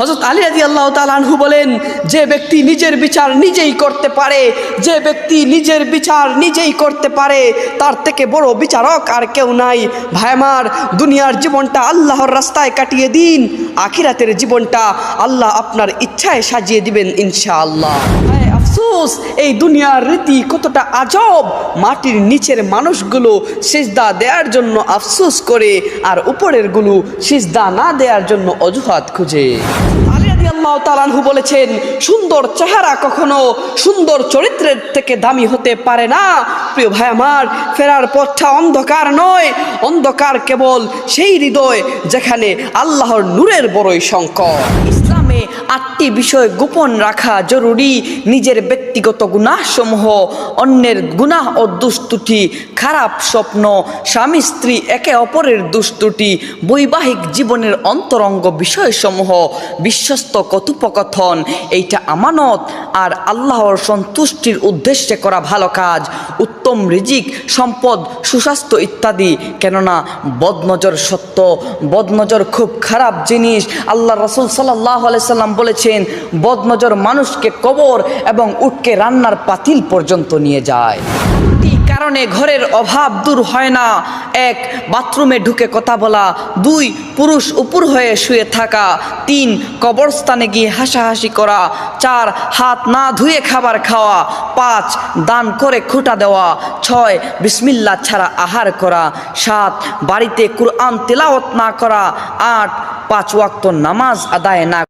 হজরত আলী আদি আল্লাহ তালানহু বলেন, যে ব্যক্তি নিজের বিচার নিজেই করতে পারে, যে ব্যক্তি নিজের বিচার নিজেই করতে পারে, তার থেকে বড় বিচারক আর কেউ নাই। ভাইমার দুনিয়ার জীবনটা আল্লাহর রাস্তায় কাটিয়ে দিন, আখিরাতের জীবনটা আল্লাহ আপনার ইচ্ছায় সাজিয়ে দিবেন ইনশাআল্লাহ। আফসোস, এই দুনিয়ার রীতি কতটা আজব! মাটির নিচের মানুষগুলো সিজদা দেওয়ার জন্য আফসোস করে, আর উপরেরগুলো সিজদা না দেওয়ার জন্য অজুহাত খুঁজে। আলী রাদিয়াল্লাহু বলেছেন, সুন্দর চেহারা কখনো সুন্দর চরিত্রের থেকে দামি হতে পারে না। প্রিয় ভাই আমার, ফেরার পথটা অন্ধকার নয়, অন্ধকার কেবল সেই হৃদয় যেখানে আল্লাহর নূরের বড়ই সংকট। ইসলামে আটটি বিষয় গোপন রাখা জরুরি, নিজের ব্যক্তিগত গুনাহসমূহ, অন্যের গুনাহ ও দুষ্টুটি, খারাপ স্বপ্ন, স্বামী, স্ত্রী, একে অপরের দুষ্টুটি, বৈবাহিক জীবনের অন্তরঙ্গ বিষয়সমূহ, বিশ্বস্ত কথোপকথন, এইটা আমানত আর আল্লাহর সন্তুষ্টির উদ্দেশ্যে করা ভালো কাজ, উত্তম রিজিক, সম্পদ, সুস্বাস্থ্য ইত্যাদি। কেননা বদনজর সত্য, বদনজর খুব খারাপ জিনিস। আল্লাহ রসুল সাল্লাহ সাল্লাম বলেছেন, বদনজর মানুষকে কবর এবং উটকে রান্নার পাতিল পর্যন্ত নিয়ে যায়। কারণে ঘরের অভাব দূর হয় না। এক, বাথরুমে ঢুকে কথা বলা। দুই, পুরুষ উপর হয়ে শুয়ে থাকা। তিন, কবরস্থানে গিয়ে হাসাহাসি করা। চার, হাত না ধুয়ে খাবার খাওয়া। পাঁচ, দান করে খুঁটা দেওয়া। ছয়, বিসমিল্লা ছাড়া আহার করা। সাত, বাড়িতে কুরআন তেলাওয়াত না করা। আট, পাঁচ ওয়াক্ত নামাজ আদায় না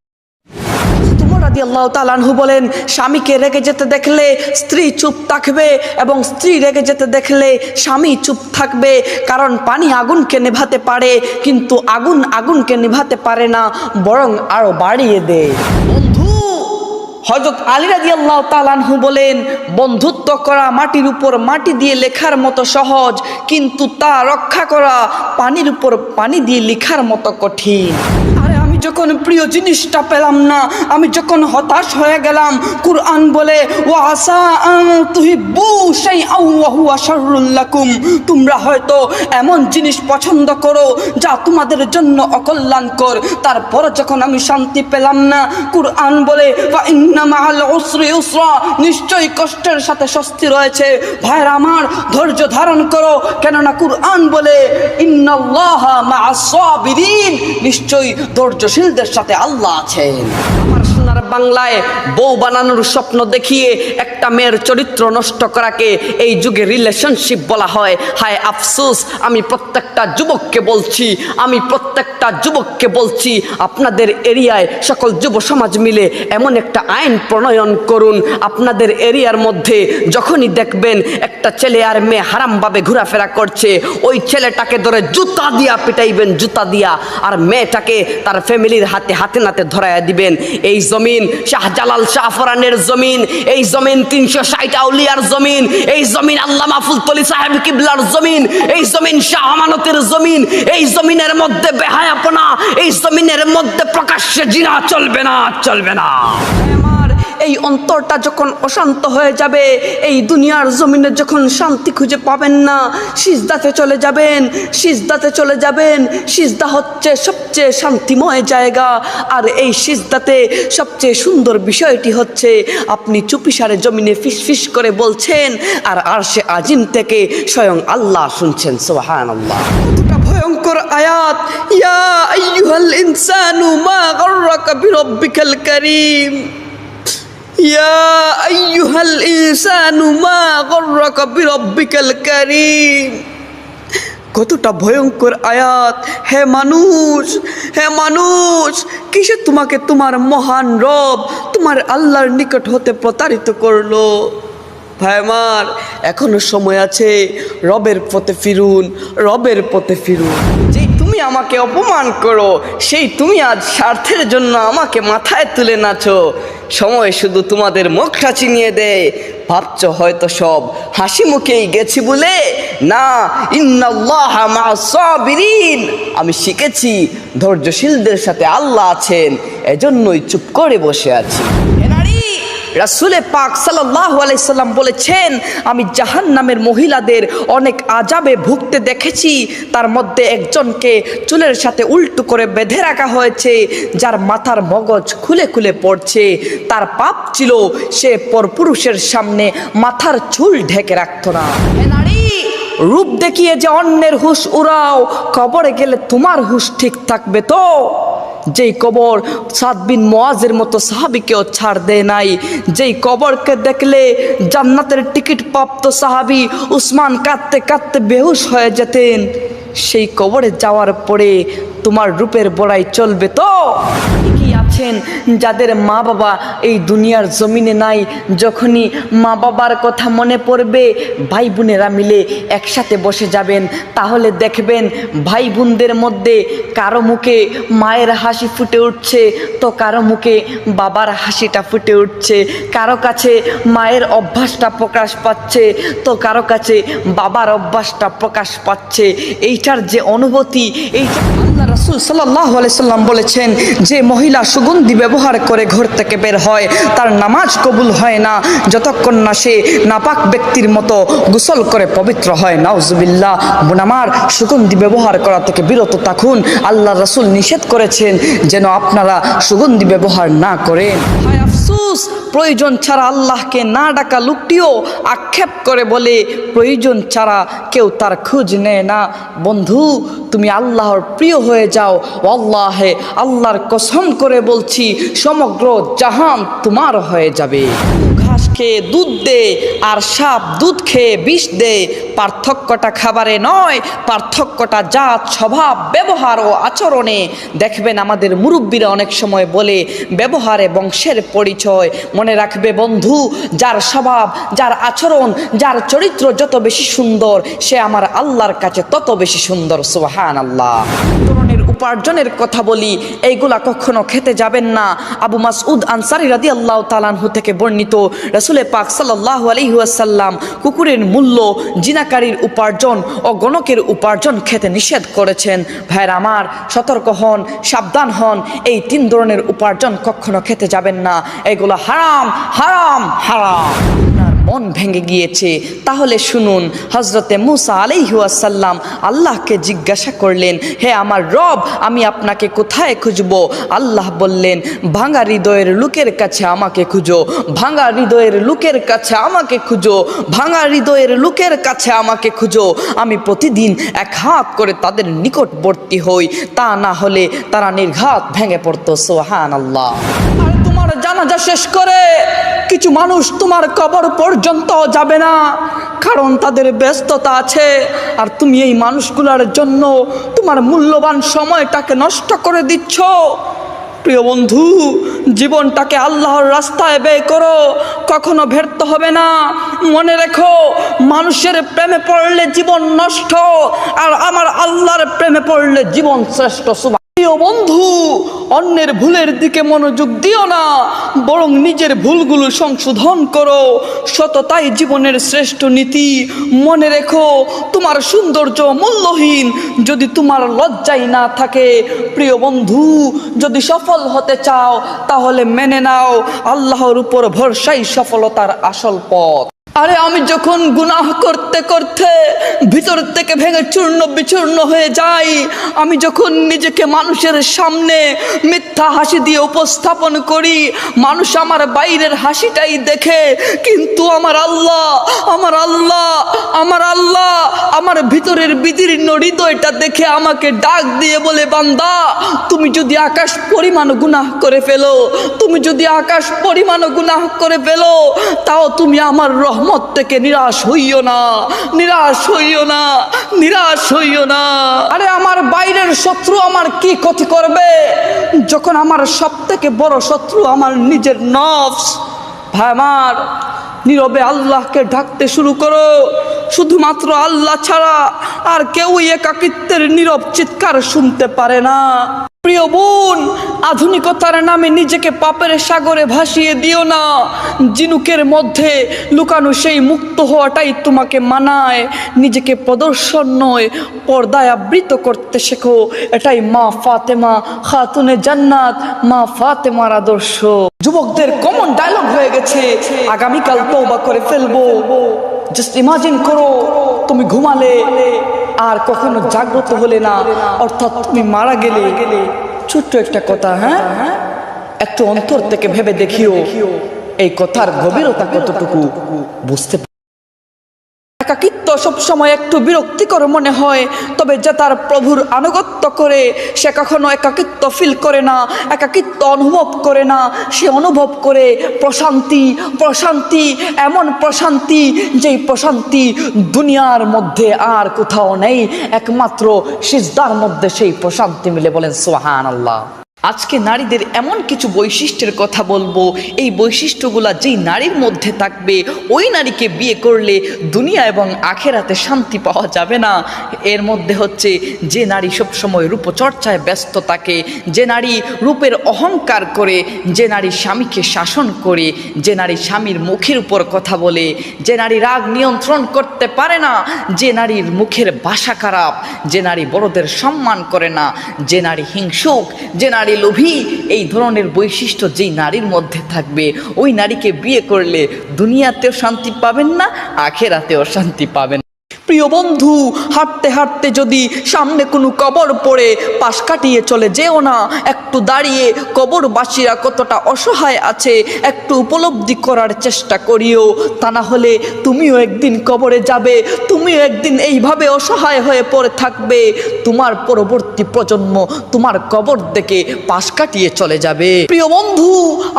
রাদি আল্লাহ তালানহু বলেন, স্বামীকে রেগে যেতে দেখলে স্ত্রী চুপ থাকবে এবং স্ত্রী রেগে যেতে দেখলে স্বামী চুপ থাকবে। কারণ পানি আগুনকে নেভাতে পারে, কিন্তু আগুন আগুনকে নেভাতে পারে না, বরং আরও বাড়িয়ে দেয়। বন্ধু হজরত আলী রাজি আল্লাহ তালানহু বলেন, বন্ধুত্ব করা মাটির উপর মাটি দিয়ে লেখার মতো সহজ, কিন্তু তা রক্ষা করা পানির উপর পানি দিয়ে লেখার মতো কঠিন। আরে যখন প্রিয় জিনিসটা পেলাম না, আমি যখন হতাশ হয়ে গেলাম, কুরআন বলে ও আসা লাকুম। তোমরা হয়তো এমন জিনিস পছন্দ করো যা তোমাদের জন্য অকল্যাণকর। তারপর যখন আমি শান্তি পেলাম না, কুরআন বলে নিশ্চয়ই কষ্টের সাথে স্বস্তি রয়েছে। ভাইর আমার, ধৈর্য ধারণ করো। কেননা কুরআন বলে, ইন্নাল্লাহা মাআস সাবিরিন। ধৈর্যশীলদের সাথে আল্লাহ আছেন। বাংলায় বউ বানানোর স্বপ্ন দেখিয়ে একটা মেয়ের চরিত্র নষ্ট করাকে এই যুগে রিলেশনশিপ বলা হয়। হায় আফসোস, আমি প্রত্যেকটা যুবককে বলছি, আমি প্রত্যেকটা যুবককে বলছি, আপনাদের এরিয়ায় সকল যুব সমাজ মিলে এমন একটা আইন প্রণয়ন করুন। আপনাদের এরিয়ার মধ্যে যখনই দেখবেন একটা ছেলে আর মেয়ে হারামভাবে ঘোরাফেরা করছে, ওই ছেলেটাকে ধরে জুতা দিয়া পিটাইবেন, জুতা দিয়া। আর মেয়েটাকে তার ফ্যামিলির হাতে হাতে নাতে ধরাইয়া দিবেন। এই জমিন শাহজালাল শাহফরানের জমিন, এই জমিন তিনশো ষাট আউলিয়ার জমিন, এই জমিন আল্লাহ মাহফুলতলি সাহেব কিবলার জমিন, এই জমিন শাহ আমানতের জমিন, এই জমিনের মধ্যে বেহায়াপনা, এই জমিনের মধ্যে প্রকাশ্যে জিনা চলবে না চলবে না। এই অন্তরটা যখন অশান্ত হয়ে যাবে, এই দুনিয়ার জমিনে যখন শান্তি খুঁজে পাবেন না, সিজদাতে চলে যাবেন, সিজদাতে চলে যাবেন, সিজদা হচ্ছে সবচেয়ে শান্তিময় জায়গা। আর এই সিজদাতে সবচেয়ে সুন্দর বিষয়টি হচ্ছে, আপনি চুপিসারে জমিনে ফিস ফিস করে বলছেন, আর আর সে আজিম থেকে স্বয়ং আল্লাহ শুনছেন সোহান আল্লাহ ভয়ঙ্কর আয়াত, ইয়া ইনসানু মা গর্রাকা বিরব্বিকাল কারীম। ইয়া মা কতটা ভয়ঙ্কর আয়াত। হে মানুষ হে মানুষ, কিসে তোমাকে তোমার মহান রব, তোমার আল্লাহর নিকট হতে প্রতারিত করল? ভাই আমার, এখনও সময় আছে, রবের পথে ফিরুন, রবের পথে ফিরুন। যেই তুমি আমাকে অপমান করো, সেই তুমি আজ স্বার্থের জন্য আমাকে মাথায় তুলে নাচো। সময় শুধু তোমাদের মুখটা চিনিয়ে দেয় ভাবছ হয়তো সব হাসি মুখেই গেছি বলে? না আমি শিখেছি, ধৈর্যশীলদের সাথে আল্লাহ আছেন, এজন্যই চুপ করে বসে আছি। রাসুলে পাক সাল্লাহ আলাইসাল্লাম বলেছেন আমি জাহান নামের মহিলাদের অনেক আজাবে ভুগতে দেখেছি তার মধ্যে একজনকে চুলের সাথে উল্টো করে বেঁধে রাখা হয়েছে যার মাথার মগজ খুলে খুলে পড়ছে তার পাপ ছিল সে পরপুরুষের সামনে মাথার চুল ঢেকে রাখতো না। রূপ দেখিয়ে যে অন্যের হুশ উড়াও কবরে গেলে তোমার হুশ ঠিক থাকবে তো? যেই কবর সাত বিন মোয়াজের মতো সাহাবিকেও ছাড় দেয় নাই। যেই কবরকে দেখলে জান্নাতের টিকিট প্রাপ্ত সাহাবি উসমান কাঁদতে কাঁদতে বেহুশ হয়ে যেতেন। সেই কবরে যাওয়ার পরে তোমার রূপের বড়াই চলবে তো? কি আছেন যাদের মা বাবা এই দুনিয়ার জমিনে নাই, যখনই মা বাবার কথা মনে পড়বে, ভাই বোনেরা মিলে একসাথে বসে যাবেন। তাহলে দেখবেন, ভাই বোনদের মধ্যে কারও মুখে মায়ের হাসি ফুটে উঠছে, তো কারও মুখে বাবার হাসিটা ফুটে উঠছে। কারও কাছে মায়ের অভ্যাসটা প্রকাশ পাচ্ছে, তো কারও কাছে বাবার অভ্যাসটা প্রকাশ পাচ্ছে। এইটার যে অনুভূতি, এইটা রাসুল সাল্লাহ সাল্লাম বলেছেন যে মহিলা সুগন্ধি ব্যবহার করে ঘর থেকে বের হয়, তার নামাজ কবুল হয় না, যতক্ষণ না সে নাপাক ব্যক্তির মতো গোসল করে পবিত্র হয়। নাউজুবিল্লাহ বোনামার সুগন্ধি ব্যবহার করা থেকে বিরত থাকুন। আল্লাহ রসুল নিষেধ করেছেন যেন আপনারা সুগন্ধি ব্যবহার না করেন। আফসুস, প্রয়োজন ছাড়া আল্লাহকে না ডাকা লোকটিও আক্ষেপ করে বলে, প্রয়োজন ছাড়া কেউ তার খোঁজ নেয় না। বন্ধু, তুমি আল্লাহর প্রিয় হয়ে যাও। আল্লাহে আল্লাহর কসম করে বলছি, সমগ্র জাহান তোমার হয়ে যাবে। ঘাস খেয়ে দুধ দে, আর সাপ দুধ খেয়ে বিষ দে। পার্থক্যটা খাবারে নয়, পার্থক্যটা জাত স্বভাব, ব্যবহার ও আচরণে। দেখবেন আমাদের মুরব্বীরা অনেক সময় বলে, ব্যবহারে বংশের পরিচয়। মনে রাখবে বন্ধু, যার স্বভাব, যার আচরণ, যার চরিত্র যত বেশি সুন্দর, সে আমার আল্লাহর কাছে তত বেশি সুন্দর সুবাহান আল্লাহ উপার্জনের কথা বলি, এইগুলা কখনো খেতে যাবেন না। আবু মাসউদ আনসারি রাদি আল্লাহ তালানহু থেকে বর্ণিত রসুলে পাক সাল্লাহ আলহিহাসাল্লাম কুকুরের মূল্য, জিনাকারীর উপার্জন ও গণকের উপার্জন খেতে নিষেধ করেছেন। ভাইয়ের আমার, সতর্ক হন, সাবধান হন, এই তিন ধরনের উপার্জন কখনো খেতে যাবেন না। এগুলো হারাম হারাম হারাম। মন ভেঙে গিয়েছে। তাহলে শুনুন হজরতে মুসা আলাইহুয়াসাল্লাম আল্লাহকে জিজ্ঞাসা করলেন, হে আমার রব, আমি আপনাকে কোথায় খুঁজবো? আল্লাহ বললেন, ভাঙা হৃদয়ের লোকের কাছে আমাকে খুঁজো, ভাঙা হৃদয়ের লোকের কাছে আমাকে খুঁজো, ভাঙা হৃদয়ের লোকের কাছে আমাকে খুঁজো। আমি প্রতিদিন এক হাত করে তাদের নিকটবর্তী হই, তা না হলে তারা নির্ঘাত ভেঙে পড়তো সোহান আল্লাহ তোমার জানাজা শেষ করে কিছু মানুষ তোমার কবর পর্যন্ত যাবে না, কারণ তাদের ব্যস্ততা আছে। আর তুমি এই মানুষগুলোর জন্য তোমার মূল্যবান সময়টাকে নষ্ট করে দিচ্ছ। প্রিয় বন্ধু, জীবনটাকে আল্লাহর রাস্তায় ব্যয় করো, কখনো ব্যর্থ হবে না। মনে রেখো, মানুষের প্রেমে পড়লে জীবন নষ্ট, আর আমার আল্লাহর প্রেমে পড়লে জীবন শ্রেষ্ঠ। প্রিয় বন্ধু, অন্যের ভুলের দিকে মনোযোগ দিও না, বরং নিজের ভুলগুলো সংশোধন করো। সততাই জীবনের শ্রেষ্ঠ নীতি। মনে রেখো, তোমার সৌন্দর্য মূল্যহীন। যদি তোমার লজ্জাই না থাকে, প্রিয় বন্ধু, যদি সফল হতে চাও, তাহলে মেনে নাও, আল্লাহর উপর ভরসাই সফলতার আসল পথ। আরে আমি যখন গুনাহ করতে করতে ভিতর থেকে ভেঙে চূর্ণ বিচূর্ণ হয়ে যাই, আমি যখন নিজেকে মানুষের সামনে মিথ্যা হাসি দিয়ে উপস্থাপন করি, মানুষ আমার বাইরের হাসিটাই দেখে, কিন্তু আমার আল্লাহ আমার আল্লাহ আমার আল্লাহ, আমার ভিতরের বিদীর্ণ হৃদয়টা দেখে আমাকে ডাক দিয়ে বলে, বান্দা, তুমি যদি আকাশ পরিমাণ গুনাহ করে ফেলো, তুমি যদি আকাশ পরিমাণ গুনাহ করে ফেলো, তাও তুমি আমার রহমত থেকে নিরাশ হইও না, নিরাশ হইও না, নিরাশ হইও না। আরে আমার বাইরের শত্রু আমার কি ক্ষতি করবে? যখন আমার সব থেকে বড় শত্রু আমার নিজের নফস, ভাই আমার নীরবে আল্লাহকে ডাকতে শুরু করো। শুধুমাত্র আল্লাহ ছাড়া আর কেউই একাকিত্বের নীরব চিৎকার শুনতে পারে না। প্রিয় বোন, আধুনিকতার নামে নিজেকে পাপের সাগরে ভাসিয়ে দিও না। জিনুকের মধ্যে লুকানো সেই মুক্ত হওয়াটাই তোমাকে মানায়। নিজেকে প্রদর্শন নয়, পর্দায় আবৃত করতে শেখো। এটাই মা ফাতেমা, খাতুনে জান্নাত, মা ফাতেমার আদর্শ। যুবকদের কমন ডায়লগ হয়ে গেছে। আগামীকাল তৌবা করে ফেলব। জাস্ট ইমাজিন করো, তুমি ঘুমালে, আর কখনো জাগ্রত হলে না। অর্থাৎ তুমি মারা গেলে। ছোট্ট একটা কথা হ্যাঁ? একটু অন্তর থেকে ভেবে দেখিও। এই কথার গভীরতা কতটুকু বুঝতে একাকিত্ব সবসময় একটু বিরক্তিকর মনে হয়। তবে যে তার প্রভুর আনুগত্য করে, সে কখনো একাকিত্ব ফিল করে না, একাকিত্ব অনুভব করে না। সে অনুভব করে প্রশান্তি প্রশান্তি, এমন প্রশান্তি যেই প্রশান্তি দুনিয়ার মধ্যে আর কোথাও নেই। একমাত্র সিজদার মধ্যে সেই প্রশান্তি মিলে বলেন সোহান আল্লাহ আজকে নারীদের এমন কিছু বৈশিষ্ট্যের কথা বলব। এই বৈশিষ্ট্যগুলা যেই নারীর মধ্যে থাকবে, ওই নারীকে বিয়ে করলে দুনিয়া এবং আখেরাতে শান্তি পাওয়া যাবে না। এর মধ্যে হচ্ছে যে নারী সবসময় রূপচর্চায় ব্যস্ত থাকে, যে নারী রূপের অহংকার করে, যে নারী স্বামীকে শাসন করে, যে নারী স্বামীর মুখের উপর কথা বলে, যে নারী রাগ নিয়ন্ত্রণ করতে পারে না, যে নারীর মুখের ভাষা খারাপ, যে নারী বড়দের সম্মান করে না, যে নারী হিংসুক, যে নারী লোভী, এই ধরনের বৈশিষ্ট্য যেই নারীর মধ্যে থাকবে, ওই নারীকে বিয়ে করলে দুনিয়াতেও শান্তি পাবেন না, আখেরাতেও শান্তি পাবেন প্রিয় বন্ধু, হাঁটতে হাঁটতে যদি সামনে কোনো কবর পড়ে, পাশ কাটিয়ে চলে যেও না। একটু দাঁড়িয়ে কবরবাসীরা কতটা অসহায় আছে, একটু উপলব্ধি করার চেষ্টা করিও। তা না হলে তুমিও একদিন কবরে যাবে, তুমিও একদিন এইভাবে অসহায় হয়ে পড়ে থাকবে। তোমার পরবর্তী প্রজন্ম তোমার কবর দেখে পাশ কাটিয়ে চলে যাবে। প্রিয় বন্ধু,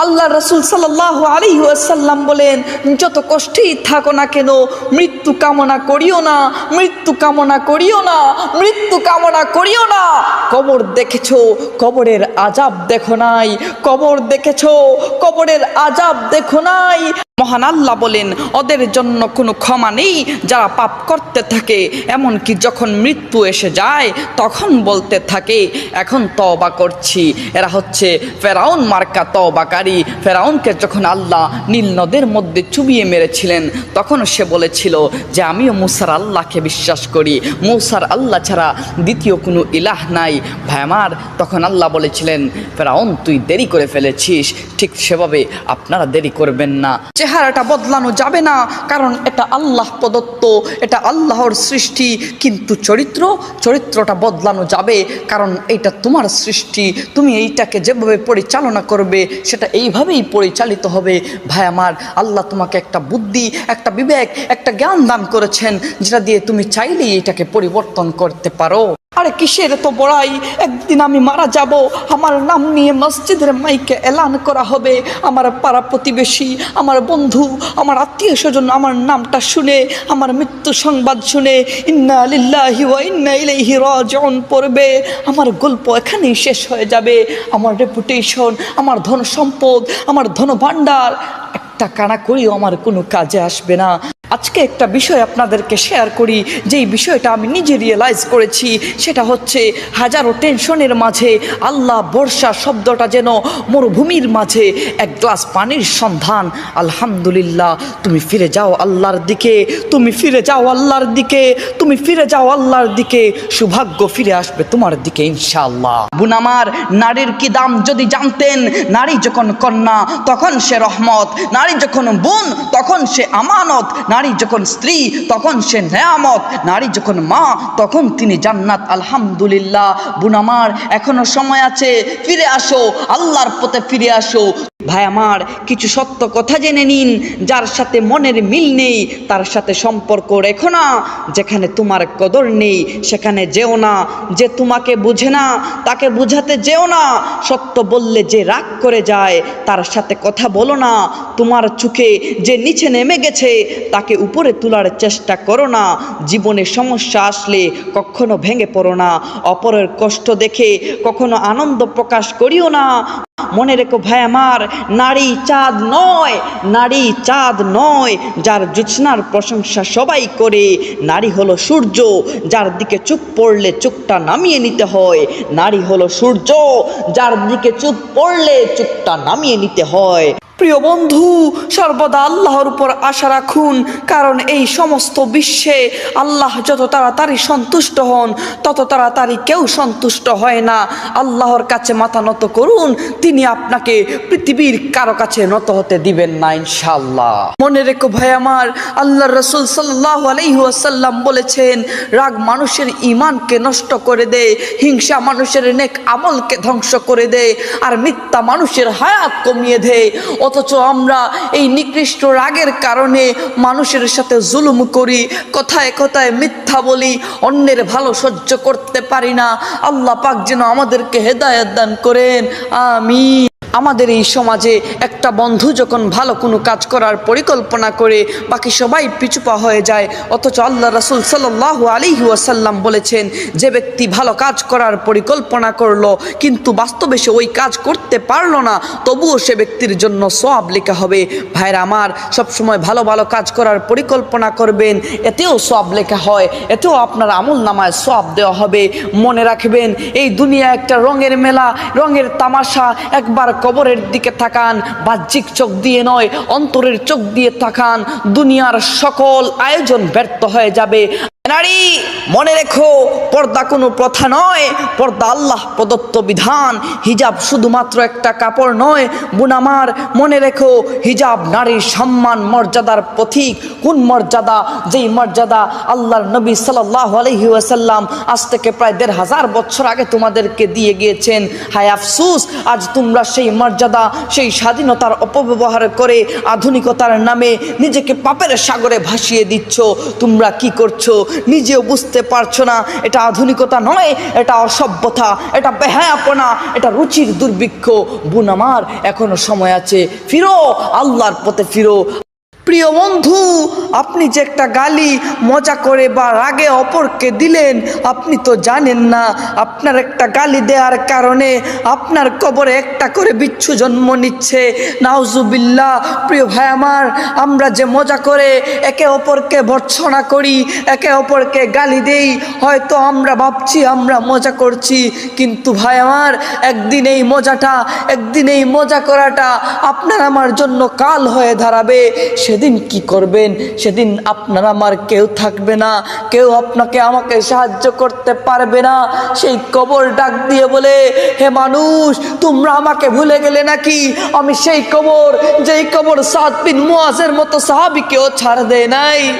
আল্লাহ রসুল সাল্লাহ আলী সাল্লাম বলেন, যত কষ্টেই থাকো না কেন, মৃত্যু কামনা করিও না। মৃত্যু কামনা করিও না, মৃত্যু কামনা করিও না। কবর দেখেছ, কবরের আজাব দেখো নাই, কবর দেখেছ, কবরের আজাব দেখো নাই। মহান আল্লাহ বলেন, ওদের জন্য কোনো ক্ষমা নেই, যারা পাপ করতে থাকে। এমনকি যখন মৃত্যু এসে যায়, তখন বলতে থাকে, এখন তওবা করছি। এরা হচ্ছে ফেরাউন মার্কা তওবাকারী। ফেরাউনকে যখন আল্লাহ নীল নদের মধ্যে চুবিয়ে মেরেছিলেন, তখন সে বলেছিল যে, আমিও মুসার আল্লাহকে বিশ্বাস করি। মুসার আল্লাহ ছাড়া দ্বিতীয় কোনো ইলাহ নাই। ভাই তখন আল্লাহ বলেছিলেন, ফেরাউন, তুই দেরি করে ফেলেছিস। ঠিক সেভাবে আপনারা দেরি করবেন না। চেহারাটা বদলানো যাবে না, কারণ এটা আল্লাহ প্রদত্ত, এটা আল্লাহর সৃষ্টি, কিন্তু চরিত্র, চরিত্রটা বদলানো যাবে, কারণ এটা তোমার সৃষ্টি, তুমি এইটাকে যেভাবে পরিচালনা করবে, সেটা এইভাবেই পরিচালিত হবে। ভাই আমার, আল্লাহ তোমাকে একটা বুদ্ধি, একটা বিবেক, একটা জ্ঞান দান করেছেন, যেটা দিয়ে তুমি চাইলেই এটাকে পরিবর্তন করতে পারো। আরে কিসের তো বড়াই? একদিন আমি মারা যাব। আমার নাম নিয়ে মসজিদের মাইকে এলান করা হবে। আমার পাড়া প্রতিবেশী, আমার বন্ধু, আমার আত্মীয় স্বজন আমার নামটা শুনে, আমার মৃত্যু সংবাদ শুনে ইন্না লিল্লাহি ওয়া ইন্না ইলাইহি রাজিউন পড়বে। আমার গল্প এখানেই শেষ হয়ে যাবে। আমার রেপুটেশন আমার ধন সম্পদ আমার ধন ভাণ্ডার একটা কানা করিও আমার কোনো কাজে আসবে না। আজকে একটা বিষয় আপনাদেরকে শেয়ার করি। যেই বিষয়টা আমি নিজে রিয়েলাইজ করেছি, সেটা হচ্ছে হাজারো টেনশনের মাঝে আল্লাহ বর্ষা শব্দটা যেন মরুভূমির মাঝে এক গ্লাস পানির সন্ধান। আলহামদুলিল্লাহ, তুমি ফিরে যাও আল্লাহর দিকে, তুমি ফিরে যাও আল্লাহর দিকে, তুমি ফিরে যাও আল্লাহর দিকে, সৌভাগ্য ফিরে আসবে তোমার দিকে ইনশাআল্লাহ। বুনামার নারীর কি দাম যদি জানতেন? নারী যখন কন্যা, তখন সে রহমত। নারী যখন বোন, তখন সে আমানত। নারী যখন স্ত্রী, তখন সে নেয়ামত। নারী যখন মা, তখন তিনি জান্নাত। আলহামদুলিল্লাহ। বুনামার এখনও সময় আছে। ফিরে আসো। আল্লাহর পথে ফিরে আসো। ভাই আমার কিছু সত্য কথা জেনে নিন, যার সাথে মনের মিল নেই, তার সাথে সম্পর্ক রেখো না, যেখানে তোমার কদর নেই, সেখানে যেও না, যে তোমাকে বুঝে না, তাকে বুঝাতে যেও না, সত্য বললে যে রাগ করে যায়, তার সাথে কথা বলো না, তোমার চোখে যে নিচে নেমে গেছে, তাকে উপরে তোলার চেষ্টা করো না, জীবনে সমস্যা আসলে কখনো ভেঙে পড়ো না, অপরের কষ্ট দেখে কখনো আনন্দ প্রকাশ করিও না। মনে রেখো ভাই আমার, নারী চাঁদ নয়, নারী চাঁদ নয়, যার জুৎস্নার প্রশংসা সবাই করে। নারী হলো সূর্য, যার দিকে চুপ পড়লে চোখটা নামিয়ে নিতে হয়। নারী হলো সূর্য, যার দিকে চুপ পড়লে চুপটা নামিয়ে নিতে হয়। প্রিয় বন্ধু, সর্বদা আল্লাহর উপর আশা রাখুন, কারণ এই সমস্ত বিশ্বে আল্লাহ যত তাড়াতাড়ি সন্তুষ্ট হন, তত তাড়াতাড়ি কেউ সন্তুষ্ট হয় না। আল্লাহর কাছে মাথা নত করুন, তিনি আপনাকে পৃথিবীর কারও কাছে নত হতে দিবেন না ইনশাল্লাহ মনে রেখো ভাই আমার আল্লাহ রসুল সাল্লাহ আলহিহাসাল্লাম বলেছেন, রাগ মানুষের ইমানকে নষ্ট করে দেয় হিংসা মানুষের নেক আমলকে ধ্বংস করে দেয় আর মিথ্যা মানুষের হায়াত কমিয়ে দেয় অথচ আমরা এই নিকৃষ্ট রাগের কারণে মানুষের সাথে জুলুম করি, কথায় কথায় মিথ্যা বলি, অন্যের ভালো সহ্য করতে পারি না। আল্লাহ পাক যেন আমাদেরকে হেদায়ত দান করেন। আমি আমাদের এই সমাজে একটা বন্ধু যখন ভালো কোনো কাজ করার পরিকল্পনা করে, বাকি সবাই পিছুপা হয়ে যায়। অথচ আল্লাহ রসুল সাল্লাহ আলী ওয়াসাল্লাম বলেছেন, যে ব্যক্তি ভালো কাজ করার পরিকল্পনা করল, কিন্তু বাস্তবে সে ওই কাজ করতে পারল না, তবুও সে ব্যক্তির জন্য সব লেখা হবে। ভাইরা আমার, সবসময় ভালো ভালো কাজ করার পরিকল্পনা করবেন, এতেও সব লেখা হয়, এতেও আপনার আমল নামায় সব দেওয়া হবে। মনে রাখবেন, এই দুনিয়া একটা রঙের মেলা, রঙের তামাশা, একবার কবরের দিকে থাকান, বাহ্যিক চোখ দিয়ে নয়, অন্তরের চোখ দিয়ে থাকান, দুনিয়ার সকল আয়োজন ব্যর্থ হয়ে যাবে। নারী, মনে রেখো, পর্দা কোনো প্রথা নয়। পর্দা আল্লাহ, প্রদত্ত বিধান। হিজাব শুধুমাত্র একটা কাপড় নয়। বুনামার, মনে রেখো, হিজাব নারীর সম্মান, মর্যাদার প্রতীক। কোন মর্যাদা? যেই মর্যাদা আল্লাহর নবী সাল্লাহ আলহি ওয়াসাল্লাম আজ থেকে প্রায় দেড় হাজার বছর আগে তোমাদেরকে দিয়ে গিয়েছেন। হায় আফসুস, আজ তোমরা সেই মর্যাদা, সেই স্বাধীনতার অপব্যবহার করে আধুনিকতার নামে নিজেকে পাপের সাগরে ভাসিয়ে দিচ্ছ। তোমরা কি করছ? নিজেও বুঝতে পারছ না। এটা আধুনিকতা নয়, এটা অসভ্যতা, এটা বেহায়াপনা, এটা রুচির দুর্ভিক্ষ। বোন আমার, এখনও সময় আছে। ফিরো, আল্লাহর পথে ফিরো। প্রিয় বন্ধু, আপনি যে একটা গালি মজা করে বা রাগে অপরকে দিলেন, আপনি তো জানেন না আপনার একটা গালি দেওয়ার কারণে আপনার কবরে একটা করে বিচ্ছু জন্ম নিচ্ছে। নাউজুবিল্লাহ, প্রিয় ভাই আমার, আমরা যে মজা করে একে অপরকে ভর্ৎসনা করি, একে অপরকে গালি দেই, হয়তো আমরা ভাবছি আমরা মজা করছি, কিন্তু ভাই আমার, একদিন এই মজাটা, একদিন এই মজা করাটা আপনার আমার জন্য কাল হয়ে দাঁড়াবে সেদিন কি করবেন? সেদিন আপনার আমার কেউ থাকবে না। কেউ আপনাকে আমাকে সাহায্য করতে পারবে না। সেই কবর ডাক দিয়ে বলে, হে মানুষ, তোমরা আমাকে ভুলে গেলে নাকি? আমি সেই কবর, যেই কবর সাত বিন মুয়াজের মতো সাহাবিকেও ছাড় দেয় নাই।